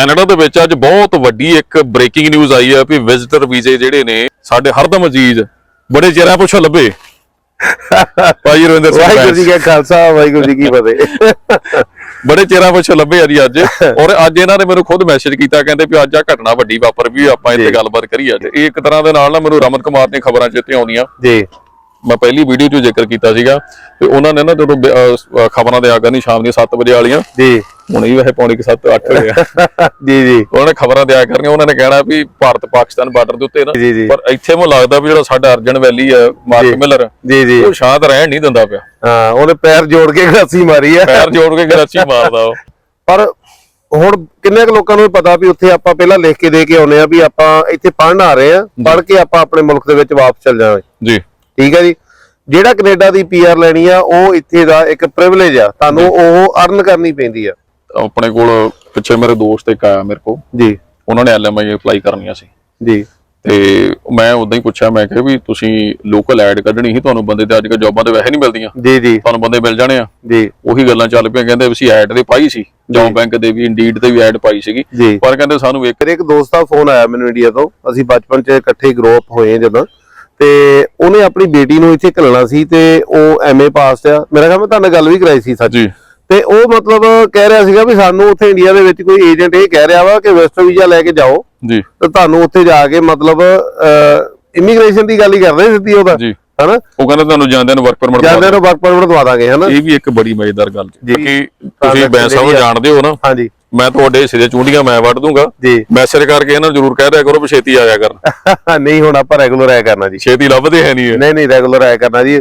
Canada ਦੇ ਵਿੱਚ ਅੱਜ ਬਹੁਤ ਵੱਡੀ ਇੱਕ ਬ੍ਰੇਕਿੰਗ ਨਿਊਜ਼ ਆਈ ਹੈ ਵੀ ਵਿਜ਼ਿਟਰ ਵੀਜ਼ੇ ਜਿਹੜੇ ਨੇ ਸਾਡੇ ਹਰਦਮ ਅਜੀਜ਼ ਬੜੇ ਚਿਹਰਿਆਂ ਪੁੱਛੋ ਲੱਭੇ। ਭਾਈ ਰਵਿੰਦਰ ਸਿੰਘ ਵਾਹਿਗੁਰੂ ਜੀ। ਕਾ ਖਾਲਸਾ ਵਾਹਿਗੁਰੂ ਜੀ ਕੀ ਫਤਿਹ। ਬੜੇ ਚਿਹਰਿਆਂ ਪੁੱਛੋ ਲੱਭੇ ਆ ਜੀ ਅੱਜ। ਔਰ ਅੱਜ ਇਹਨਾਂ ਨੇ ਮੈਨੂੰ ਖੁਦ ਮੈਸੇਜ ਕੀਤਾ ਕਹਿੰਦੇ ਵੀ ਅੱਜ ਆ ਘਟਨਾ ਵੱਡੀ ਵਾਪਰ ਵੀ ਆਪਾਂ ਇੱਥੇ। ਗੱਲਬਾਤ ਕਰੀਏ ਅੱਜ। ਇਹ ਇੱਕ ਤਰ੍ਹਾਂ ਦੇ ਨਾਲ ਨਾ ਮੈਨੂੰ ਰਮਨ ਕੁਮਾਰ ਦੀਆਂ ਖਬਰਾਂ ਚੇਤੇ ਆਉਂਦੀਆਂ। ਜੀ। ਮੈਂ ਪਹਿਲੀ ਵੀਡੀਓ 'ਚ ਜ਼ਿਕਰ ਕੀਤਾ ਸੀਗਾ ਤੇ ਉਹਨਾਂ ਨੇ ਨਾ ਜਦੋਂ ਖਬਰਾਂ ਦੇ ਆਗਾ ਨਹੀਂ ਸ਼ਾਮ ਦੇ 7 ਵਜੇ ਵਾਲੀਆਂ ਜੀ। ਹੁਣ ਹੀ ਵੈਸੇ ਪੌਣੇ 7 8 ਹੋਏ ਆ। ਜੀ ਜੀ। ਉਹਨਾਂ ਨੇ ਖਬਰਾਂ ਦਿਆ ਕਰਨੀਆਂ ਉਹਨਾਂ ਨੇ ਕਹਿਣਾ ਵੀ ਭਾਰਤ ਪਾਕਿਸਤਾਨ ਬਾਰਡਰ ਦੇ ਉੱਤੇ ਨਾ। ਪਰ ਇੱਥੇ ਮੈਨੂੰ ਲੱਗਦਾ ਵੀ ਜਿਹੜਾ ਸਾਡਾ ਅਰਜਨ ਵੈਲੀ ਹੈ ਮਾਰਕ ਮਿਲਰ ਜੀ ਜੀ। ਉਹ ਸ਼ਾਂਤ ਰਹਿਣ ਨਹੀਂ ਦਿੰਦਾ ਪਿਆ। ਹਾਂ ਉਹਨੇ ਪੈਰ ਜੋੜ ਕੇ ਗਾਸੀ ਮਾਰੀ ਆ। ਪੈਰ ਜੋੜ ਕੇ ਗਰਾਚੀ ਮਾਰਦਾ ਉਹ। ਪਰ ਹੁਣ ਕਿੰਨੇ ਕੁ ਲੋਕਾਂ ਨੂੰ ਪਤਾ ਵੀ ਉੱਥੇ ਆਪਾਂ ਪਹਿਲਾਂ ਲਿਖ ਕੇ ਦੇ ਕੇ ਆਉਨੇ ਆ ਵੀ ਆਪਾਂ ਇੱਥੇ ਪੜ੍ਹਨ ਆ ਰਹੇ ਆ ਪੜ੍ਹ ਕੇ ਆਪਾਂ ਆਪਣੇ ਮੁਲਕ ਦੇ ਵਿੱਚ ਵਾਪਸ ਚੱਲ ਜਾਵਾਂਗੇ। ਜੀ। ਠੀਕ ਹੈ ਜੀ? ਜਿਹੜਾ ਕੈਨੇਡਾ ਦੀ ਪੀਆਰ ਲੈਣੀ ਆ ਉਹ ਇੱਥੇ ਦਾ ਇੱਕ ਪ੍ਰਿਵਿਲੇਜ ਆ। ਤੁਹਾਨੂੰ ਉਹ ਅਰਨ ਕਰਨੀ ਪੈਂਦੀ ਆ। ਆਪਣੇ ਕੋਲ ਪਿੱਛੇ ਮੇਰੇ ਦੋਸਤ ਇੱਕ ਆਇਆ ਮੇਰੇ ਕੋਲ। ਜੀ। ਉਹਨਾਂ ਨੇ ਐਲਐਮਆਈ ਅਪਲਾਈ ਕਰਨੀਆਂ ਸੀ। ਜੀ। ਤੇ ਮੈਂ ਉਦਾਂ ਹੀ ਪੁੱਛਿਆ ਮੈਂ ਕਿਹਾ ਵੀ ਤੁਸੀਂ ਲੋਕਲ ਐਡ ਕੱਢਣੀ ਸੀ ਤੁਹਾਨੂੰ ਬੰਦੇ ਤੇ ਅੱਜ ਕੱਲ੍ਹ ਜੌਬਾਂ ਤੇ ਵੈਸੇ ਨਹੀਂ ਮਿਲਦੀਆਂ। ਜੀ ਜੀ। ਤੁਹਾਨੂੰ ਬੰਦੇ ਮਿਲ ਜਾਣੇ ਆ। ਜੀ। ਉਹੀ ਗੱਲਾਂ ਚੱਲ ਪਈਆਂ ਕਹਿੰਦੇ ਅਸੀਂ ਐਡ ਤੇ ਪਾਈ ਸੀ। ਜੌਬ ਬੈਂਕ ਦੇ ਵੀ ਇੰਡੀਡ ਤੇ ਵੀ ਐਡ ਪਾਈ ਸੀਗੀ। ਪਰ ਕਹਿੰਦੇ ਸਾਨੂੰ ਇੱਕ ਇੱਕ ਦੋਸਤ ਦਾ ਫੋਨ ਆਇਆ ਮੈਨੂੰ ਇੰਡੀਆ ਤੋਂ। ਅਸੀਂ ਬਚਪਨ 'ਚ ਇਕੱਠੇ ਗਰੋਅਪ ਹੋਏ ਜਦੋਂ। ਤੇ ਉਹਨੇ ਆਪਣੀ ਬੇਟੀ ਨੂੰ ਇੱਥੇ ਘੱਲਣਾ ਸੀ ਤੇ ਉਹ ਐਮਏ ਪਾਸ ਆ। ਮੇਰਾ ਖਿਆਲ ਮੈਂ ਤੁਹਾਡੇ ਨਾਲ ਗੱਲ ਵੀ ਕਰਾਈ ਸੀ ਸੱਚ। ਤੇ ਉਹ ਮਤਲਬ ਕਹਿ ਰਿਹਾ ਸੀਗਾ ਵੀ ਸਾਨੂੰ ਉੱਥੇ ਇੰਡੀਆ ਦੇ ਵਿੱਚ ਕੋਈ ਏਜੰਟ ਇਹ ਕਹਿ ਰਿਹਾ ਵਾ ਕਿ ਵੈਸਟਰ ਵੀਜ਼ਾ ਲੈ ਕੇ ਜਾਓ। ਜੀ। ਤੇ ਤੁਹਾਨੂੰ ਉੱਥੇ ਜਾ ਕੇ ਮਤਲਬ ਇਮੀਗ੍ਰੇਸ਼ਨ ਦੀ ਗੱਲ ਹੀ ਕਰਦੇ ਸਿੱਧੀ ਉਹਦਾ ਜੀ। ਹਨਾ? ਉਹ ਕਹਿੰਦਾ ਤੁਹਾਨੂੰ ਜਾਂਦਿਆਂ ਨੂੰ ਵਰਕ ਪਰਮਿਟ ਜਾਂਦੇ ਨੂੰ ਵਰਕ ਪਰਮਿਟ ਦਵਾ ਦਾਂਗੇ ਹਨਾ? ਇਹ ਵੀ ਇੱਕ ਬੜੀ ਮਜ਼ੇਦਾਰ ਗੱਲ ਜੀ। ਕਿ ਤੁਸੀਂ ਬੈਂਸ ਸਾਹਿਬ। ਜਾਣਦੇ ਹੋ ਨਾ। ਹਾਂਜੀ। ਮੈਂ ਤੁਹਾਡੇ ਸਿਰੇ ਚੁੰਡੀਆਂ ਮੈਂ ਵੱਢ ਦੂੰਗਾ। ਜੀ। ਮੈਸੇਜ ਕਰਕੇ ਇਹਨਾਂ ਨੂੰ ਜ਼ਰੂਰ ਕਹਿ ਦਿਆ ਕਰੋ ਵੀ ਛੇਤੀ ਆਇਆ ਕਰਨ। ਨਹੀਂ ਹੁਣ ਆਪਾਂ ਰੈਗੂਲਰ ਆਇਆ ਕਰਨਾ ਜੀ। ਛੇਤੀ ਲੱਭਦੇ ਹੈ ਨਹੀਂ ਨਹੀਂ ਨਹੀਂ ਰੈਗੂਲਰ ਆਇਆ ਕਰਨਾ ਜੀ।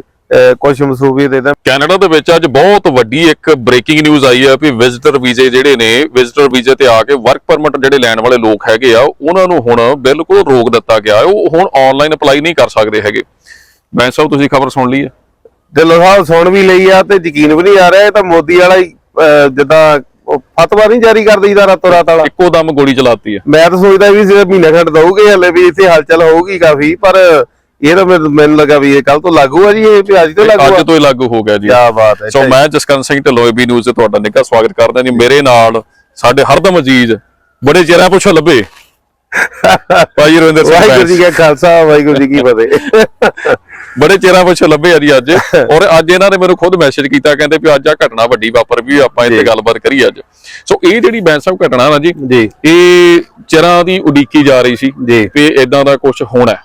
ਕੁਝ ਮਸੂਬੀ ਦੇ ਤਾਂ ਕੈਨੇਡਾ ਦੇ ਵਿੱਚ ਅੱਜ ਬਹੁਤ ਵੱਡੀ ਇੱਕ ਬ੍ਰੇਕਿੰਗ ਨਿਊਜ਼ ਆਈ ਹੈ ਵੀ ਵਿਜ਼ਿਟਰ ਵੀਜ਼ੇ ਜਿਹੜੇ ਨੇ ਵਿਜ਼ਿਟਰ ਵੀਜ਼ੇ ਤੇ ਆ ਕੇ ਵਰਕ ਪਰਮਿਟ ਜਿਹੜੇ ਲੈਣ ਵਾਲੇ ਲੋਕ ਹੈਗੇ ਆ ਉਹਨਾਂ ਨੂੰ ਹੁਣ ਬਿਲਕੁਲ ਰੋਕ ਦਿੱਤਾ ਗਿਆ। ਉਹ ਹੁਣ ਆਨਲਾਈਨ ਅਪਲਾਈ ਨਹੀਂ ਕਰ ਸਕਦੇ ਹੈਗੇ। ਮੈਂ ਸਾਹਿਬ ਤੁਸੀਂ ਖਬਰ ਸੁਣ ਲਈ ਹੈ। ਦਿਲੋਂ ਸਾਹਿਬ ਸੁਣ ਵੀ ਲਈ ਆ ਤੇ ਯਕੀਨ ਵੀ ਨਹੀਂ ਆ ਰਿਹਾ ਇਹ ਤਾਂ ਮੋਦੀ ਵਾਲਾ ਹੀ ਜਿੱਦਾਂ ਫਤਵਾ ਨਹੀਂ ਜਾਰੀ ਕਰ ਦਈਦਾ ਰਾਤੋਂ ਰਾਤ ਵਾਲਾ। ਇੱਕੋ ਦਮ ਗੋਲੀ ਚਲਾਤੀ ਹੈ ਮੈਂ ਤਾਂ ਸੋਚਦਾ ਵੀ ਸਿਰਫ ਮਹੀਨਾ ਖੰਡ ਦਊਗੇ ਹਲੇ ਵੀ ਇੱਥੇ ਹਲਚਲ ਹੋਊਗੀ ਕਾਫੀ ਪਰ ਇਹ ਤਾਂ ਮੈਨੂੰ- ਲੱਗਾ ਵੀ ਇਹ ਕੱਲ ਤੋਂ ਲਾਗੂ ਆ ਜੀ ਇਹ ਵੀ ਅੱਜ ਤੋਂ ਲਾਗੂ ਆ। ਅੱਜ ਤੋਂ ਹੀ ਲਾਗੂ ਹੋ ਗਿਆ ਜੀ। ਕੀ ਬਾਤ ਹੈ ਸੋ ਮੈਂ ਜਸਕਰਨ ਸਿੰਘ ਢਿੱਲੋਂ ਬੀ ਨਿਊਜ਼ ਤੇ ਤੁਹਾਡਾ ਨਿੱਘਾ ਸਵਾਗਤ ਕਰਦਾ ਜੀ। ਮੇਰੇ ਨਾਲ ਸਾਡੇ ਹਰਦਮ ਅਜੀਜ਼ ਬੜੇ ਚਿਹਰਿਆਂ ਪੁੱਛੋ ਲੱਭੇ। ਭਾਈ ਰਵਿੰਦਰ ਸਿੰਘ ਵਾਹਿਗੁਰੂ ਜੀ। ਕਾ ਖਾਲਸਾ ਵਾਹਿਗੁਰੂ ਜੀ ਕੀ ਫਤਿਹ। ਬੜੇ ਚਿਹਰਿਆਂ ਪੁੱਛੋ ਲੱਭੇ ਆ ਜੀ ਅੱਜ ਔਰ ਅੱਜ ਇਹਨਾਂ ਨੇ ਮੈਨੂੰ ਖੁਦ ਮੈਸੇਜ ਕੀਤਾ ਕਹਿੰਦੇ ਵੀ ਅੱਜ ਆ ਘਟਨਾ ਵੱਡੀ ਵਾਪਰ ਵੀ ਆਪਾਂ ਇੱਥੇ। ਗੱਲਬਾਤ ਕਰੀਏ ਅੱਜ ਸੋ ਇਹ ਜਿਹੜੀ ਬੈਂਸ ਸਾਹਿਬ ਘਟਨਾ ਨਾ ਜੀ ਜੀ ਇਹ ਚਿਰਾਂ ਦੀ ਉਡੀਕੀ ਜਾ ਰਹੀ ਸੀ ਜੀ ਵੀ ਇਦਾਂ ਦਾ ਕੁਝ ਹੋਣਾ।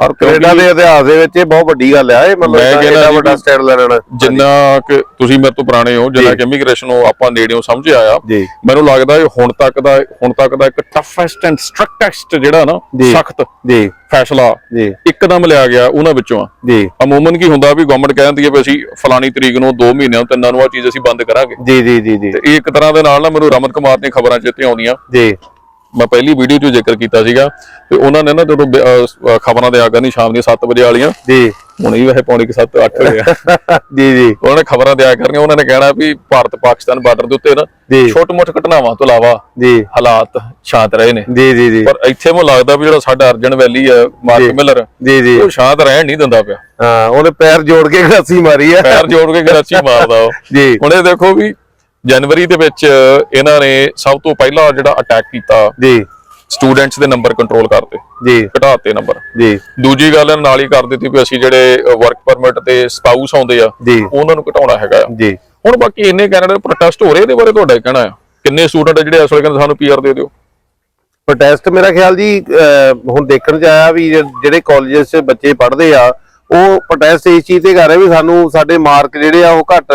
ਔਰ ਕੈਨੇਡਾ ਦੇ ਇਤਿਹਾਸ ਦੇ ਵਿੱਚ ਇਹ ਬਹੁਤ ਵੱਡੀ ਗੱਲ ਆ ਇਹ ਮਤਲਬ ਇਹਦਾ ਵੱਡਾ ਸਟੈਂਡ ਲੈਣਾ। ਜਿੰਨਾ ਕਿ ਤੁਸੀਂ ਮੇਰੇ ਤੋਂ ਪੁਰਾਣੇ ਹੋ ਜਿੰਨਾ। ਕਿ ਇਮੀਗ੍ਰੇਸ਼ਨ ਨੂੰ ਆਪਾਂ ਨੇੜਿਓਂ ਸਮਝ ਆਇਆ ਮੈਨੂੰ ਲੱਗਦਾ ਇਹ ਹੁਣ ਤੱਕ ਦਾ ਹੁਣ ਤੱਕ ਦਾ ਇੱਕ ਟਫੈਸਟ ਐਂਡ ਸਟ੍ਰਿਕਟੈਸਟ ਜਿਹੜਾ ਨਾ। ਸਖਤ ਜੀ। ਫੈਸਲਾ ਜੀ। ਇੱਕਦਮ ਲਿਆ ਗਿਆ ਉਹਨਾਂ ਵਿੱਚੋਂ ਆ। ਜੀ। ਅਮੂਮਨ ਕੀ ਹੁੰਦਾ ਵੀ ਗਵਰਨਮੈਂਟ ਕਹਿੰਦੀ ਹੈ ਵੀ ਅਸੀਂ ਫਲਾਣੀ ਤਰੀਕ ਨੂੰ 2 ਮਹੀਨਿਆਂ ਤਿੰਨਾਂ ਨੂੰ ਆ ਚੀਜ਼ ਅਸੀਂ ਬੰਦ ਕਰਾਂਗੇ। ਜੀ ਜੀ ਜੀ ਜੀ। ਤੇ ਇਹ ਇੱਕ ਤਰ੍ਹਾਂ ਦੇ ਨਾਲ ਨਾ ਮੈਨੂੰ ਰਮਨ ਕੁਮਾਰ ਦੀਆਂ ਖਬਰਾਂ ਚੇਤੇ ਆਉਂਦੀਆਂ। ਜੀ। ਮੈਂ ਪਹਿਲੀ ਵੀਡੀਓ 'ਚ ਜ਼ਿਕਰ ਕੀਤਾ ਸੀਗਾ ਤੇ ਉਹਨਾਂ ਨੇ ਨਾ ਜਦੋਂ ਖਬਰਾਂ ਦੇ ਆਗਾ ਨਹੀਂ ਸ਼ਾਮ ਦੇ 7 ਵਜੇ ਵਾਲੀਆਂ। ਜੀ। ਹੁਣ ਹੀ ਵੈਸੇ ਪੌਣੇ 7 8 ਹੋਏ ਆ। ਜੀ ਜੀ। ਉਹਨਾਂ ਨੇ ਖਬਰਾਂ ਦਿਆ ਕਰਨੀਆਂ ਉਹਨਾਂ ਨੇ ਕਹਿਣਾ ਵੀ ਭਾਰਤ ਪਾਕਿਸਤਾਨ ਬਾਰਡਰ ਦੇ ਉੱਤੇ ਨਾ ਛੋਟ-ਮੋਟ ਘਟਨਾਵਾਂ ਤੋਂ ਇਲਾਵਾ ਜੀ। ਹਾਲਾਤ ਸ਼ਾਂਤ ਰਹੇ ਨੇ। ਜੀ ਜੀ ਜੀ। ਪਰ ਇੱਥੇ ਮੈਨੂੰ ਲੱਗਦਾ ਵੀ ਜਿਹੜਾ ਸਾਡਾ ਅਰਜਨ ਵੈਲੀ ਹੈ ਮਾਰਕ। ਮਿਲਰ ਜੀ ਜੀ। ਉਹ ਸ਼ਾਂਤ ਰਹਿਣ ਨਹੀਂ ਦਿੰਦਾ ਪਿਆ। ਹਾਂ ਉਹਨੇ ਪੈਰ ਜੋੜ ਕੇ ਗਾਸੀ ਮਾਰੀ ਆ। ਪੈਰ ਜੋੜ ਕੇ ਗਰਾਚੀ ਮਾਰਦਾ ਉਹ। ਜੀ। ਹੁਣ ਇਹ ਦੇਖੋ ਵੀ ਜਨਵਰੀ ਦੇ ਵਿੱਚ ਇਹਨਾਂ ਨੇ ਸਭ ਤੋਂ ਪਹਿਲਾਂ ਜਿਹੜਾ ਅਟੈਕ ਕੀਤਾ ਜੀ। ਸਟੂਡੈਂਟਸ ਦੇ ਨੰਬਰ ਕੰਟਰੋਲ ਕਰਤੇ ਜੀ। ਘਟਾਤੇ ਨੰਬਰ ਜੀ। ਦੂਜੀ ਗੱਲ ਇਹਨਾਂ ਨਾਲ ਹੀ ਕਰ ਦਿੱਤੀ ਵੀ ਅਸੀਂ ਜਿਹੜੇ ਵਰਕ ਪਰਮਿਟ ਤੇ ਸਪਾਊਸ ਆਉਂਦੇ ਆ ਉਹਨਾਂ ਨੂੰ ਘਟਾਉਣਾ ਹੈਗਾ ਜੀ। ਹੁਣ ਬਾਕੀ ਇੰਨੇ ਕੈਨੇਡਾ ਦੇ ਪ੍ਰੋਟੈਸਟ ਹੋ ਰਹੇ ਇਹਦੇ ਬਾਰੇ ਤੁਹਾਡਾ ਕਹਿਣਾ ਆ? ਕਿੰਨੇ ਸਟੂਡੈਂਟ ਜਿਹੜੇ ਇਸ ਵੇਲੇ ਕਹਿੰਦੇ ਸਾਨੂੰ ਪੀਆਰ ਦੇ ਦਿਓ? ਪ੍ਰੋਟੈਸਟ ਮੇਰਾ ਖਿਆਲ ਜੀ ਹੁਣ ਦੇਖਣ ਚ ਆਇਆ ਵੀ ਜਿਹੜੇ ਕਾਲਜਸ 'ਚ ਬੱਚੇ ਪੜ੍ਹਦੇ ਆ ਉਹ ਪ੍ਰੋਟੈਸਟ ਇਸ ਚੀਜ਼ ਤੇ ਕਰ ਰਹੇ ਵੀ ਸਾਨੂੰ ਸਾਡੇ ਮਾਰਕ ਜਿਹੜੇ ਆ ਉਹ ਘੱਟ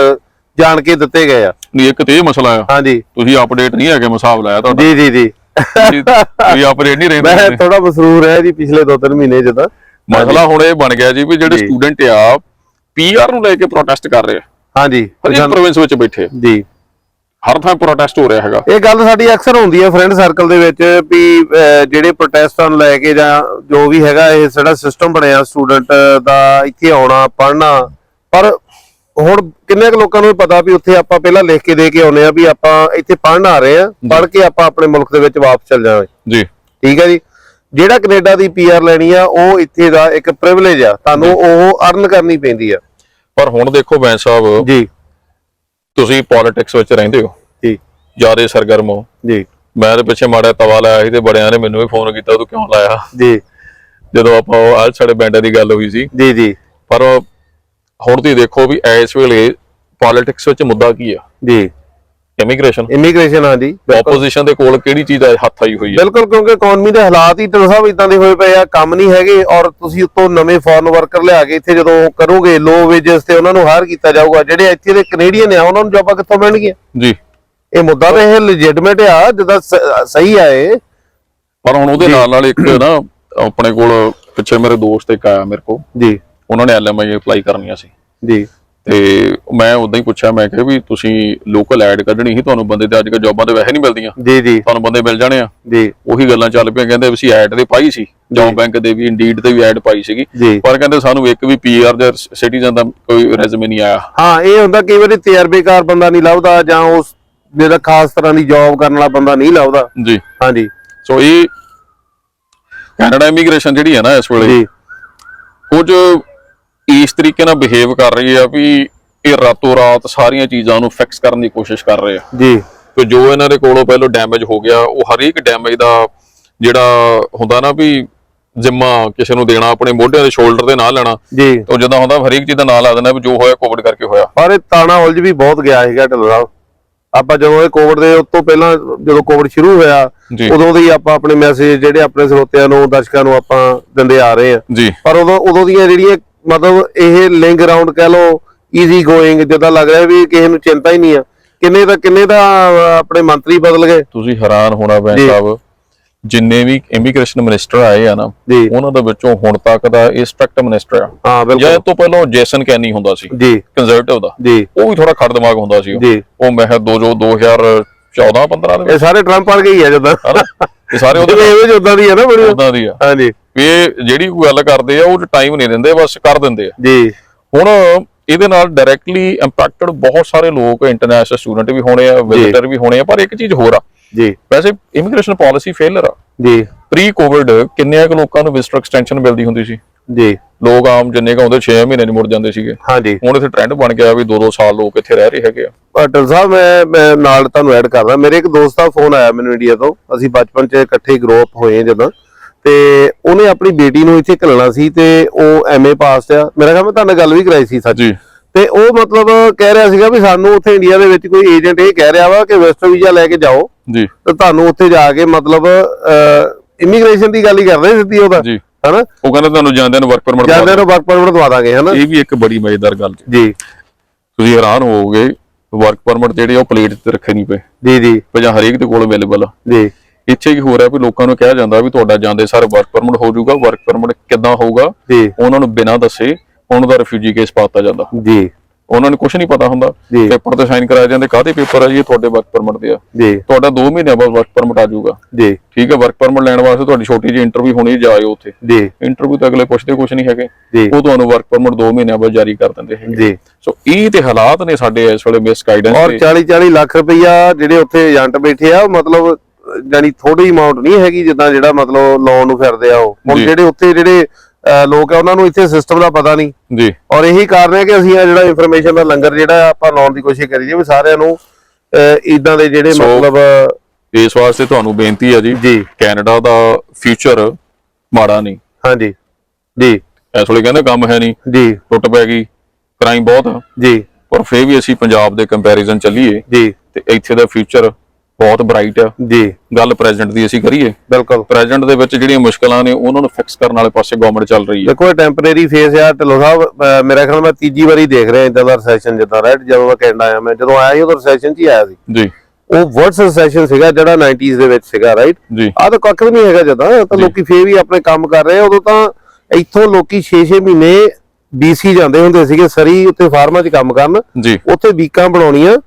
ਜਾਣ ਕੇ ਦਿੱਤੇ ਗਏ ਆ। ਨਹੀਂ ਇੱਕ ਤੇ ਇਹ ਮਸਲਾ ਆ। ਹਾਂਜੀ। ਤੁਸੀਂ ਅਪਡੇਟ ਨਹੀਂ ਹੈਗੇ ਮਸਾਬ ਲਾਇਆ ਤੁਹਾਡਾ। ਜੀ ਜੀ ਜੀ। ਤੁਸੀਂ- ਅਪਡੇਟ ਨਹੀਂ ਮੈਂ ਰਹਿੰਦੇ ਥੋੜਾ ਮਸਰੂਰ ਹੈ ਜੀ ਪਿਛਲੇ 2-3 ਮਹੀਨੇ ਜਦੋਂ ਮਸਲਾ ਹੁਣ ਇਹ ਬਣ ਗਿਆ ਜੀ ਵੀ ਜਿਹੜੇ। ਸਟੂਡੈਂਟ ਆ ਪੀਆਰ ਨੂੰ ਲੈ ਕੇ ਪ੍ਰੋਟੈਸਟ ਕਰ ਰਹੇ ਆ। ਹਾਂਜੀ। ਹਰੇਕ ਪ੍ਰੋਵਿੰਸ ਵਿੱਚ ਬੈਠੇ। ਜੀ। ਹਰ ਥਾਂ ਪ੍ਰੋਟੈਸਟ ਹੋ ਰਿਹਾ ਹੈਗਾ। ਇਹ ਗੱਲ ਸਾਡੀ ਅਕਸਰ ਹੁੰਦੀ ਹੈ ਫਰੈਂਡ ਸਰਕਲ ਦੇ ਵਿੱਚ ਵੀ ਜਿਹੜੇ ਪ੍ਰੋਟੈਸਟਾਂ ਨੂੰ ਲੈ ਕੇ ਜਾਂ ਜੋ ਵੀ ਹੈਗਾ ਇਹ ਜਿਹੜਾ ਸਿਸਟਮ ਬਣਿਆ ਸਟੂਡੈਂਟ ਦਾ ਇੱਥੇ ਆਉਣਾ ਪੜ੍ਹਨਾ। ਪਰ ਹੁਣ ਕਿੰਨੇ ਕੁ ਲੋਕਾਂ ਨੂੰ ਪਤਾ ਵੀ ਉੱਥੇ ਆਪਾਂ ਪਹਿਲਾਂ ਲਿਖ ਕੇ ਦੇ ਕੇ ਆਉਨੇ ਆ ਵੀ ਆਪਾਂ ਇੱਥੇ ਪੜ੍ਹਨ ਆ ਰਹੇ ਆ ਪੜ੍ਹ ਕੇ ਆਪਾਂ ਆਪਣੇ ਮੁਲਕ ਦੇ ਵਿੱਚ ਵਾਪਸ ਚੱਲ ਜਾਵਾਂਗੇ। ਜੀ। ਠੀਕ ਹੈ ਜੀ? ਜਿਹੜਾ ਕੈਨੇਡਾ ਦੀ ਪੀਆਰ ਲੈਣੀ ਆ ਉਹ ਇੱਥੇ ਦਾ ਇੱਕ ਪ੍ਰਿਵਿਲੇਜ ਆ। ਤੁਹਾਨੂੰ ਉਹ ਅਰਨ ਕਰਨੀ ਪੈਂਦੀ ਆ। ਪਰ ਹੁਣ ਦੇਖੋ ਬੈਂਸ ਸਾਹਿਬ ਜੀ। ਤੁਸੀਂ ਪੋਲਿਟਿਕਸ ਵਿੱਚ ਰਹਿੰਦੇ ਹੋ। ਜੀ। ਜ਼ਿਆਦਾ ਸਰਗਰਮ ਹੋ। ਜੀ। ਮੈਂ ਤੇ ਪਿੱਛੇ ਮਾੜਾ ਤਵਾ ਲਾਇਆ ਸੀ ਤੇ ਬੜਿਆਂ ਨੇ ਮੈਨੂੰ ਵੀ ਫੋਨ ਕੀਤਾ ਤੂੰ ਕਿਉਂ ਲਾਇਆ? ਜੀ। ਜਦੋਂ ਆਪਾਂ ਉਹ ਅੱਜ ਸਾਡੇ ਬੈਂਡਾਂ ਦੀ ਗੱਲ ਹੋਈ ਸੀ। ਜੀ ਜੀ। ਪਰ ਹੁਣ ਤੁਸੀਂ ਦੇਖੋ ਵੀ ਇਸ ਵੇਲੇ ਪੋਲਿਟਿਕਸ ਵਿੱਚ ਮੁੱਦਾ ਕੀ ਆ? ਜੀ। ਇਮੀਗ੍ਰੇਸ਼ਨ ਇਮੀਗ੍ਰੇਸ਼ਨ ਹਾਂ ਜੀ ਆਪੋਜੀਸ਼ਨ ਦੇ ਕੋਲ ਕਿਹੜੀ ਚੀਜ਼ ਆ ਹੱਥ ਆਈ ਹੋਈ ਹੈ ਬਿਲਕੁਲ ਕਿਉਂਕਿ ਇਕਨੋਮੀ ਦੇ ਹਾਲਾਤ ਹੀ ਢਿੱਲੋਂ ਸਾਹਿਬ ਇਦਾਂ ਦੇ ਹੋਏ ਪਏ ਆ ਕੰਮ ਨਹੀਂ ਹੈਗੇ ਔਰ ਤੁਸੀਂ ਉੱਤੋਂ ਨਵੇਂ ਫੋਰਨ ਵਰਕਰ ਲਿਆ ਕੇ ਇੱਥੇ ਜਦੋਂ ਕਰੋਗੇ ਲੋ ਵੇਜਸ ਤੇ ਉਹਨਾਂ ਨੂੰ ਹਾਇਰ ਕੀਤਾ ਜਾਊਗਾ ਜਿਹੜੇ ਇੱਥੇ ਦੇ ਕੈਨੇਡੀਅਨ ਆ ਉਹਨਾਂ ਨੂੰ ਜੌਬਾਂ ਕਿੱਥੋਂ ਮਿਲਣਗੀਆਂ? ਜੀ। ਇਹ ਮੁੱਦਾ ਤਾਂ ਇਹ ਲੈਜਿਟਿਮੇਟ ਆ ਜਿੱਦਾਂ ਸਹੀ ਆ ਇਹ। ਪਰ ਹੁਣ ਉਹਦੇ ਨਾਲ ਨਾਲ ਇੱਕ ਨਾ ਆਪਣੇ ਕੋਲ ਪਿੱਛੇ ਮੇਰੇ ਦੋਸਤ ਇੱਕ ਆਇਆ ਮੇਰੇ ਕੋਲ। ਜੀ। ਉਹਨਾਂ ਨੇ ਐਲਐਮਆਈ ਅਪਲਾਈ ਕਰਨੀਆਂ ਸੀ। ਜੀ। ਤੇ ਮੈਂ ਉਦਾਂ ਹੀ ਪੁੱਛਿਆ ਮੈਂ ਕਿਹਾ ਵੀ ਤੁਸੀਂ ਲੋਕਲ ਐਡ ਕੱਢਣੀ ਸੀ ਤੁਹਾਨੂੰ ਬੰਦੇ ਤੇ ਅੱਜ ਕੱਲ੍ਹ ਜੌਬਾਂ ਤੇ ਵੈਸੇ ਨਹੀਂ ਮਿਲਦੀਆਂ। ਜੀ ਜੀ। ਤੁਹਾਨੂੰ ਬੰਦੇ ਮਿਲ ਜਾਣੇ ਆ। ਜੀ। ਉਹੀ ਗੱਲਾਂ ਚੱਲ ਪਈਆਂ ਕਹਿੰਦੇ ਅਸੀਂ ਐਡ ਤੇ ਪਾਈ ਸੀ ਜੌਬ ਬੈਂਕ ਦੇ ਵੀ ਇੰਡੀਡ ਤੇ ਵੀ ਐਡ ਪਾਈ ਸੀਗੀ। ਪਰ ਕਹਿੰਦੇ ਸਾਨੂੰ ਇੱਕ ਵੀ ਪੀਆਰ ਜਾਂ ਸਿਟੀਜ਼ਨ ਦਾ ਕੋਈ ਰੈਜ਼ੂਮੇ ਨਹੀਂ ਆਇਆ। ਹਾਂ ਇਹ ਹੁੰਦਾ ਕਈ ਵਾਰੀ ਤਜਰਬੇਕਾਰ ਬੰਦਾ ਨਹੀਂ ਲੱਭਦਾ ਜਾਂ ਉਸ ਜਿਹੜਾ ਖਾਸ ਤਰ੍ਹਾਂ ਦੀ ਜੌਬ ਕਰਨ ਵਾਲਾ ਬੰਦਾ ਨਹੀਂ ਲੱਭਦਾ। ਜੀ। ਹਾਂਜੀ ਸੋ ਇਹ ਕੈਨੇਡਾ ਇਮੀਗ੍ਰੇਸ਼ਨ ਜਿਹੜੀ ਹੈ ਨਾ ਇਸ ਵੇਲੇ ਜੀ। ਕੁਝ ਇਸ ਤਰੀਕੇ ਨਾਲ ਬਿਹੇਵ ਕਰ ਰਹੀ ਆ ਵੀ ਇਹ ਰਾਤੋਂ ਰਾਤ ਸਾਰੀਆਂ ਚੀਜ਼ਾਂ ਨੂੰ ਫਿਕਸ ਕਰਨ ਦੀ ਕੋਸ਼ਿਸ਼ ਕਰ ਰਹੇ ਆ। ਜੀ। ਕਿ ਜੋ ਇਹਨਾਂ ਦੇ ਕੋਲੋਂ ਪਹਿਲਾਂ ਡੈਮੇਜ ਹੋ ਗਿਆ ਉਹ ਹਰੇਕ ਡੈਮੇਜ ਦਾ ਜਿਹੜਾ ਹੁੰਦਾ ਨਾ ਵੀ ਜਿੰਮਾ ਕਿਸੇ ਨੂੰ ਦੇਣਾ ਆਪਣੇ ਮੋਢਿਆਂ ਦੇ ਸ਼ੋਲਡਰ ਤੇ ਨਾ ਲੈਣਾ ਜੀ। ਉਹ ਜਦੋਂ ਹੁੰਦਾ ਹਰੇਕ ਚੀਜ਼ ਦਾ ਨਾਂ ਲਾ ਦੇਣਾ ਵੀ ਜੋ ਹੋਇਆ ਕੋਵਿਡ ਕਰਕੇ ਹੋਇਆ। ਪਰ ਇਹ ਤਾਣਾ ਉਲਝ ਵੀ ਬਹੁਤ ਗਿਆ ਹੈਗਾ ਢਿੱਲੋਂ ਸਾਹਿਬ ਆਪਾਂ ਜਦੋਂ ਇਹ ਕੋਵਿਡ ਦੇ ਉਸ ਤੋਂ ਪਹਿਲਾਂ ਜਦੋਂ ਕੋਵਿਡ ਸ਼ੁਰੂ ਹੋਇਆ ਉਦੋਂ ਦੀ ਆਪਾਂ ਆਪਣੇ ਮੈਸੇਜ ਜਿਹੜੇ ਆਪਣੇ ਸਰੋਤਿਆਂ ਨੂੰ ਦਰਸ਼ਕਾਂ ਨੂੰ ਆਪਾਂ ਦਿੰਦੇ ਆ ਰਹੇ ਆ। ਪਰ ਉਦੋਂ ਉਦੋਂ ਦੀਆਂ ਜਿਹੜੀਆਂ ਮਤਲਬ ਇਹ ਲਿੰਕ ਰਾਉਂਡ ਕਹਿ ਲੋ ਈਜ਼ੀ ਗੋਇੰਗ ਜਿੱਦਾਂ ਲੱਗ ਰਿਹਾ ਵੀ ਕਿਸੇ ਨੂੰ ਚਿੰਤਾ ਹੀ ਨਹੀਂ ਆ। ਕਿੰਨੇ ਦਾ ਕਿੰਨੇ ਦਾ ਆਪਣੇ ਮੰਤਰੀ ਬਦਲ ਗਏ? ਤੁਸੀਂ ਹੈਰਾਨ ਹੋਣਾ ਬੈਂ। ਸਾਹਿਬ ਜਿੰਨੇ ਵੀ ਇਮੀਗ੍ਰੇਸ਼ਨ ਮਿਨਿਸਟਰ ਆਏ ਆ ਨਾ ਉਹਨਾਂ ਦੇ ਵਿੱਚੋਂ ਹੁਣ ਤੱਕ ਦਾ ਇਹ ਸਟਰਕਟ ਮਿਨਿਸਟਰ ਆ। ਹਾਂ ਬਿਲਕੁਲ। ਤੋਂ ਪਹਿਲਾਂ ਜੇਸਨ ਕੈਨੀ ਹੁੰਦਾ ਸੀ ਜੀ। ਕੰਜ਼ਰਵੇਟਿਵ ਦਾ। ਜੀ। ਉਹ ਵੀ ਥੋੜਾ ਖੜ ਦਿਮਾਗ ਹੁੰਦਾ ਸੀ। ਉਹ। ਜੀ। ਉਹ ਮੈਂ ਕਿਹਾ ਦੋ ਜੋ 2014 15 ਦੇ ਵਿੱਚ। ਇਹ ਸਾਰੇ ਟਰੰਪ ਵਰਗੇ ਹੀ ਆ ਜਿੱਦਾਂ। ਇਹ ਸਾਰੇ ਉਹਦੇ ਇਹ ਜਿੱਦਾਂ ਦੀ ਆ ਨਾ ਬੜੀ। ਉਦਾਂ ਦੀ ਆ। ਹਾਂਜੀ। ਵੀ ਇਹ ਜਿਹੜੀ ਕੋਈ ਗੱਲ ਕਰਦੇ ਆ ਉਹ ਟਾਈਮ ਨਹੀਂ ਦਿੰਦੇ ਬਸ ਕਰ ਦਿੰਦੇ ਆ। ਜੀ। ਹੁਣ ਇਹਦੇ ਨਾਲ ਡਾਇਰੈਕਟਲੀ ਇੰਪੈਕਟਡ ਬਹੁਤ ਸਾਰੇ ਲੋਕ ਇੰਟਰਨੈਸ਼ਨਲ ਸਟੂਡੈਂਟ ਵੀ ਹੋਣੇ ਆ ਵਿਜ਼ਿਟਰ ਵੀ ਹੋਣੇ ਆ ਪਰ ਇੱਕ ਚੀਜ਼ ਹੋਰ ਆ। ਜੀ। ਵੈਸੇ ਇਮੀਗ੍ਰੇਸ਼ਨ ਪਾਲਿਸੀ ਫੇਲਰ ਆ। ਜੀ। ਪ੍ਰੀ ਕੋਵਿਡ ਕਿੰਨੇ ਕੁ ਲੋਕਾਂ ਨੂੰ ਵਿਜ਼ਟਰ ਐਕਸਟੈਂਸ਼ਨ ਮਿਲਦੀ ਹੁੰਦੀ ਸੀ? ਜੀ। ਲੋਕ ਆਮ ਜਿੰਨੇ ਕੁ ਆਉਂਦੇ 6 ਮਹੀਨੇ ਨਹੀਂ ਮੁੜ ਜਾਂਦੇ ਸੀਗੇ। ਹਾਂਜੀ ਹੁਣ ਇੱਥੇ ਟ੍ਰੈਂਡ ਬਣ ਗਿਆ ਵੀ 2-2 ਸਾਲ ਲੋਕ ਇੱਥੇ ਰਹਿ ਰਹੇ ਹੈਗੇ ਆ। ਅਟਲ ਸਾਹਿਬ ਮੈਂ ਮੈਂ ਨਾਲ ਤੁਹਾਨੂੰ ਐਡ ਕਰਦਾ। ਮੇਰੇ ਇੱਕ ਦੋਸਤ ਦਾ ਫੋਨ ਆਇਆ ਮੈਨੂੰ ਇੰਡੀਆ ਤੋਂ। ਅਸੀਂ ਬਚਪਨ 'ਚ ਇਕੱਠੇ ਗਰੋਪ ਹੋਏ ਜਦੋਂ। ਤੇ ਉਹਨੇ ਆਪਣੀ ਬੇਟੀ ਨੂੰ ਇੱਥੇ ਘੱਲਣਾ ਸੀ ਤੇ ਉਹ ਐਮਏ ਪਾਸ ਆ। ਮੇਰਾ ਖਿਆਲ ਮੈਂ ਤੁਹਾਡੇ ਨਾਲ ਗੱਲ ਵੀ ਕਰਾਈ ਸੀ ਸੱਚ। ਤੇ ਉਹ ਮਤਲਬ ਕਹਿ ਰਿਹਾ ਸੀਗਾ ਵੀ ਸਾਨੂੰ ਉੱਥੇ ਇੰਡੀਆ ਦੇ ਵਿੱਚ ਕੋਈ ਏਜੰਟ ਇਹ ਕਹਿ ਰਿਹਾ ਵਾ ਕਿ ਵੈਸਟਰ ਵੀਜ਼ਾ ਲੈ ਕੇ ਜਾਓ। ਜੀ। ਤੇ ਤੁਹਾਨੂੰ ਉੱਥੇ ਜਾ ਕੇ ਮਤਲਬ ਇਮੀਗ੍ਰੇਸ਼ਨ ਦੀ ਗੱਲ ਹੀ ਕਰਦੇ ਸਿੱਧੀ ਉਹਦਾ ਜੀ। ਹਨਾ? ਉਹ ਕਹਿੰਦਾ ਤੁਹਾਨੂੰ ਜਾਂਦਿਆਂ ਨੂੰ ਵਰਕ ਪਰਮਿਟ ਜਾਂਦੇ ਨੂੰ ਵਰਕ ਪਰਮਿਟ ਦਵਾ ਦਾਂਗੇ ਹਨਾ? ਇਹ ਵੀ ਇੱਕ ਬੜੀ ਮਜ਼ੇਦਾਰ ਗੱਲ ਜੀ। ਤੁਸੀਂ ਹੈਰਾਨ ਹੋਵੋਗੇ ਵਰਕ ਪਰਮਿਟ ਜਿਹੜੇ ਉਹ ਪਲੇਟ ਤੇ ਰੱਖੇ ਨਹੀਂ ਪਏ। ਜੀ ਜੀ। ਪਰ ਹਰੇਕ ਦੇ ਕੋਲ ਅਵੇਲੇਬਲ ਆ। ਜੀ। ਇੱਥੇ ਕੀ ਹੋ ਰਿਹਾ ਵੀ ਲੋਕਾਂ ਨੂੰ ਕਿਹਾ ਜਾਂਦਾ ਵੀ ਤੁਹਾਡਾ ਜਾਂਦੇ ਸਾਰੇ ਵਰਕ ਪਰਮਿਟ ਹੋ ਜਾਊਗਾ ਵਰਕ ਪਰਮਿਟ ਕਿੱਦਾਂ ਹੋਊਗਾ ਜੀ। ਉਹਨਾਂ ਨੂੰ ਬਿਨਾਂ ਦੱਸੇ ਉਹਨਾਂ ਦਾ ਰਿਫਿਊਜੀ ਕੇਸ ਪਾਤਾ ਜਾਂਦਾ। ਜੀ। ਉਹਨਾਂ ਨੂੰ ਕੁਝ ਨਹੀਂ ਪਤਾ ਹੁੰਦਾ। ਪੇਪਰ ਤੇ ਸਾਈਨ ਕਰਾਏ ਜਾਂਦੇ ਕਾਹਦੇ ਪੇਪਰ ਆ ਜੀ ਤੁਹਾਡੇ ਵਰਕ ਪਰਮਿਟ ਦੇ ਆ। ਤੁਹਾਡਾ 2 ਮਹੀਨਿਆਂ ਬਾਅਦ ਵਰਕ ਪਰਮਿਟ ਆ ਜਾਊਗਾ। ਜੀ। ਠੀਕ ਹੈ ਵਰਕ ਪਰਮਿਟ ਲੈਣ ਵਾਸਤੇ ਤੁਹਾਡੀ ਛੋਟੀ ਜਿਹੀ ਇੰਟਰਵਿਊ ਹੋਣੀ ਜਾਇਓ ਉੱਥੇ। ਜੀ। ਇੰਟਰਵਿਊ ਤੇ ਅਗਲੇ ਪੁੱਛਦੇ ਕੁਝ ਨਹੀਂ ਹੈਗੇ। ਉਹ ਤੁਹਾਨੂੰ ਵਰਕ ਪਰਮਿਟ 2 ਮਹੀਨਿਆਂ ਬਾਅਦ ਜਾਰੀ ਕਰ ਦਿੰਦੇ ਹੈਗੇ। ਜੀ। ਸੋ ਇਹ ਤੇ ਹਾਲਾਤ ਨੇ ਸਾਡੇ ਇਸ ਵੇਲੇ ਮਿਸ ਗਾਈਡੈਂਸ ਔਰ 40 40 ਲੱਖ ਰੁਪਈਆ ਜਿਹੜੇ ਉੱਥੇ ਏਜੰਟ ਬੈਠੇ ਆ ਮਤਲਬ ਜਾਣੀ ਥੋੜੀ ਅਮਾਉਂਟ ਨਹੀਂ ਹੈਗੀ ਜਿੱਦਾਂ ਜਿਹੜਾ ਮਤਲਬ ਲੋਨ ਨੂੰ ਫਿਰਦੇ ਆ ਉਹ। ਹੁਣ ਜੀ। ਜਿਹੜੇ ਉੱਥੇ ਜਿਹੜੇ ਲੋਕ ਆ ਉਹਨਾਂ ਨੂੰ ਇੱਥੇ ਸਿਸਟਮ ਦਾ ਪਤਾ ਨਹੀਂ। ਜੀ। ਔਰ ਇਹੀ ਕਾਰਨ ਹੈ ਕਿ ਅਸੀਂ ਆ ਜਿਹੜਾ ਇਨਫੋਰਮੇਸ਼ਨ ਦਾ ਲੰਗਰ ਜਿਹੜਾ ਆਪਾਂ ਲਾਉਣ ਦੀ ਕੋਸ਼ਿਸ਼ ਕਰੀਏ ਵੀ ਸਾਰਿਆਂ ਨੂੰ ਇਦਾਂ ਦੇ ਜਿਹੜੇ ਮਤਲਬ ਇਸ ਵਾਸਤੇ ਤੁਹਾਨੂੰ ਬੇਨਤੀ ਹੈ ਜੀ ਜੀ। ਕੈਨੇਡਾ ਦਾ ਫਿਊਚਰ ਮਾੜਾ ਨਹੀਂ। ਹਾਂਜੀ। ਜੀ। ਇਸ ਵੇਲੇ ਕਹਿੰਦੇ ਕੰਮ ਹੈ ਨਹੀਂ। ਜੀ। ਟੁੱਟ ਪੈ ਗਈ ਕ੍ਰਾਈਮ ਬਹੁਤ ਆ। ਜੀ। ਪਰ ਫੇਰ ਵੀ ਅਸੀਂ ਪੰਜਾਬ ਦੇ ਕੰਪੈਰੀਜ਼ਨ ਚੱਲੀਏ ਜੀ। ਤੇ ਇੱਥੇ ਦਾ ਫਿਊਚਰ ਬਹੁਤ ਬ੍ਰਾਈਟ ਆ। ਜੀ। ਗੱਲ ਪ੍ਰੈਜ਼ੈਂਟ ਦੀ ਅਸੀਂ ਕਰੀਏ। ਬਿਲਕੁਲ। ਪ੍ਰੈਜ਼ੈਂਟ ਦੇ ਵਿੱਚ ਜਿਹੜੀਆਂ ਮੁਸ਼ਕਲਾਂ ਨੇ ਉਹਨਾਂ ਨੂੰ ਫਿਕਸ ਕਰਨ ਵਾਲੇ ਪਾਸੇ ਗਵਰਨਮੈਂਟ ਚੱਲ ਰਹੀ ਹੈ ਦੇਖੋ ਇਹ ਟੈਂਪਰੇਰੀ ਫੇਸ ਆ। ਢਿੱਲੋਂ ਸਾਹਿਬ ਮੇਰਾ ਖਿਆਲ ਮੈਂ ਤੀਜੀ ਵਾਰੀ ਦੇਖ ਰਿਹਾ ਇਦਾਂ ਦਾ ਰੈਸੈਸ਼ਨ ਜਿੱਦਾਂ ਰਾਈਟ ਜਦੋਂ ਮੈਂ ਕੈਨੇਡਾ ਆਇਆ ਮੈਂ ਜਦੋਂ ਆਇਆ ਸੀ ਉਦੋਂ ਰੈਸੈਸ਼ਨ 'ਚ ਹੀ ਆਇਆ ਸੀ। ਜੀ। ਉਹ ਵਰਡਸ ਰੈਸੈਸ਼ਨ ਸੀਗਾ ਜਿਹੜਾ 90s ਦੇ ਵਿੱਚ ਸੀਗਾ ਰਾਈਟ ਆਹ ਤਾਂ ਕੱਖ ਵੀ ਨਹੀਂ ਹੈਗਾ ਜਦਾਂ। ਤਾਂ ਲੋਕੀ ਫੇਰ ਵੀ ਆਪਣੇ ਕੰਮ ਕਰ ਰਹੇ ਆ। ਉਦੋਂ ਤਾਂ ਇੱਥੋਂ ਲੋਕੀ 6-6 ਮਹੀਨੇ BC ਜਾਂਦੇ ਹੁੰਦੇ ਸੀਗੇ ਸਰੀ ਉੱਤੇ ਫਾਰਮਾਂ 'ਚ ਕੰਮ ਕਰਨ। ਜੀ। ਉੱਥੇ ਵੀਕਾਂ ਬਣਾਉਣੀਆਂ।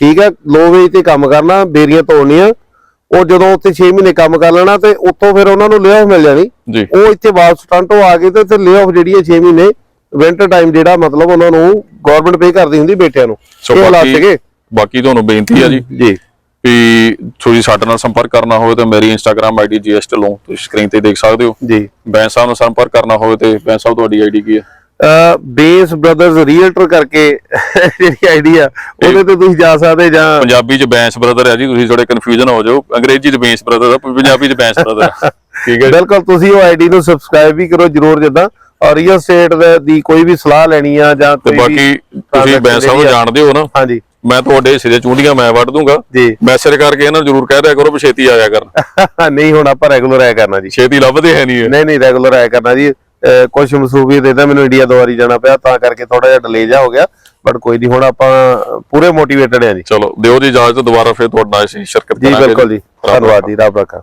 ਠੀਕ ਹੈ ਲੋ ਵੇਜ ਤੇ ਕੰਮ ਕਰਨਾ ਬੇਰੀਆਂ ਤੋੜਨੀਆਂ। ਉਹ ਜਦੋਂ ਉੱਥੇ 6 ਮਹੀਨੇ ਕੰਮ ਕਰ ਲੈਣਾ ਤੇ ਉੱਥੋਂ ਫਿਰ ਉਹਨਾਂ ਨੂੰ ਲੇਆਫ ਮਿਲ ਜਾਣੀ। ਉਹ ਇੱਥੇ ਵਾਪਸ ਟੋਰਾਂਟੋ ਆ ਗਏ ਤੇ ਇੱਥੇ ਲੇਆਫ ਜਿਹੜੀ ਹੈ 6 ਮਹੀਨੇ ਵਿੰਟਰ ਟਾਈਮ ਜਿਹੜਾ ਮਤਲਬ ਉਹਨਾਂ ਨੂੰ ਗਵਰਨਮੈਂਟ ਪੇ ਕਰਦੀ ਹੁੰਦੀ ਬੇਟਿਆਂ ਨੂੰ। ਸੋ ਇਹ ਹਾਲਾਤ ਬਾਕੀ ਸੀਗੇ। ਬਾਕੀ ਤੁਹਾਨੂੰ ਬੇਨਤੀ ਹੈ ਜੀ ਜੀ। ਵੀ ਤੁਸੀਂ ਸਾਡੇ ਨਾਲ ਸੰਪਰਕ ਕਰਨਾ ਹੋਵੇ ਤਾਂ ਮੇਰੀ ਇੰਸਟਾਗ੍ਰam ਆਈਡੀ ਜੀਐਸ ਢਿੱਲੋਂ ਤੁਸੀਂ ਸਕਰੀਨ ਤੇ ਦੇਖ ਸਕਦੇ ਹੋ। ਜੀ। ਬੈਂਸ ਸਾਹਿਬ ਨਾਲ ਸੰਪਰਕ ਕਰਨਾ ਹੋਵੇ ਤੇ ਬੈਂਸ ਸਾਹਿਬ ਤੁਹਾਡੀ ਆਈਡੀ ਕੀ ਹੈ? ਬੇਸ ਬ੍ਰਦਰਸ ਰੀਅਲਟਰ ਕਰਕੇ ਜਿਹੜੀ ਆਈਡੀ ਆ ਉਹਦੇ ਤੇ ਤੁਸੀਂ ਜਾ ਸਕਦੇ ਜਾਂ ਪੰਜਾਬੀ ਚ ਬੈਂਸ ਬ੍ਰਦਰ ਹੈ ਜੀ ਤੁਸੀਂ ਥੋੜੇ ਕਨਫਿਊਜ਼ਨ ਹੋ ਜਾਓ। ਅੰਗਰੇਜ਼ੀ ਚ ਬੈਂਸ ਬ੍ਰਦਰ ਆ ਪੰਜਾਬੀ ਚ ਬੈਂਸ ਬ੍ਰਦਰ ਠੀਕ ਹੈ? ਬਿਲਕੁਲ ਤੁਸੀਂ ਉਹ ਆਈਡੀ ਨੂੰ ਸਬਸਕ੍ਰਾਈਬ ਵੀ ਕਰੋ ਜਰੂਰ ਜਿੱਦਾਂ ਔਰ ਰੀਅਲ ਸਟੇਟ ਦੀ ਕੋਈ ਵੀ ਸਲਾਹ ਲੈਣੀ ਆ ਜਾਂ ਤੇ ਕੋਈ ਵੀ ਬਾਕੀ ਤੁਸੀਂ ਬੈਂਸਾਂ ਆ- ਜਾਣਦੇ ਹੋ ਨਾ ਹਾਂਜੀ। ਮੈਂ ਤੁਹਾਡੇ ਸਿਰੇ ਚੁੰਡੀਆਂ ਮੈਂ ਵੱਢ ਦੂੰਗਾ। ਜੀ। ਮੈਸੇਜ ਕਰਕੇ ਇਹਨਾਂ ਨੂੰ ਜ਼ਰੂਰ ਕਹਿ ਦਿਆ ਕਰੋ ਵੀ ਛੇਤੀ ਆਇਆ ਕਰਨ। ਨਹੀਂ ਹੁਣ ਆਪਾਂ ਰੈਗੂਲਰ ਆਇਆ ਕਰਨਾ ਜੀ। ਛੇਤੀ ਲੱਭਦੇ ਹੈ ਨਹੀਂ ਨਹੀਂ ਨਹੀਂ ਰੈਗੂਲਰ ਆਇਆ ਕਰਨਾ ਜੀ। ਕੁਝ ਮਸੂਬੀਅਤ ਇਹਦਾ ਮੈਨੂੰ ਇੰਡੀਆ ਦੋ ਵਾਰੀ ਜਾਣਾ ਪਿਆ ਤਾਂ ਕਰਕੇ ਥੋੜਾ ਜਿਹਾ ਡਿਲੇ ਜਾ ਹੋ ਗਿਆ ਬਟ ਕੋਈ ਨਹੀਂ ਹੁਣ ਆਪਾਂ ਪੂਰੇ ਮੋਟੀਵੇਟਡ ਆ ਜੀ। ਚਲੋ ਦਿਓ ਜੀ ਇਜਾਜ਼ਤ ਦੁਬਾਰਾ ਫਿਰ ਤੁਹਾਡੇ ਅਸੀਂ ਸ਼ਿਰਕਤ ਜੀ ਕਰਾਂਗੇ ਬਿਲਕੁਲ ਜੀ ਧੰਨਵਾਦ ਜੀ ਰੱਬ ਰੱਖਾ।